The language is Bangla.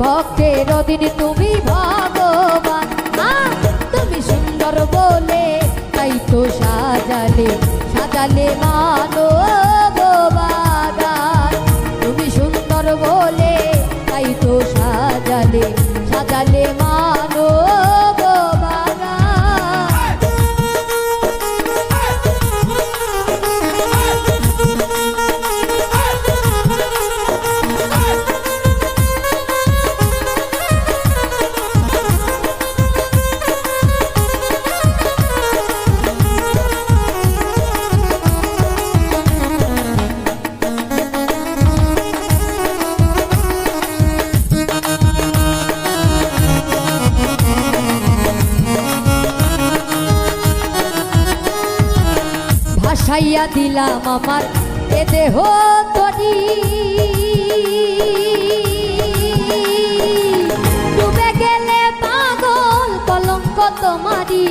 ভক্তের অধীন তুমি ভগবান। মা, তুমি সুন্দর বলে, তাই তো সাজালে সাজালে মানো তুমি সুন্দর বলে, তাই তো সাজালে। খাইয়া দিলাম আমার এ দেহ তরি ডুবে গেলে পাগল কলঙ্ক তোমারি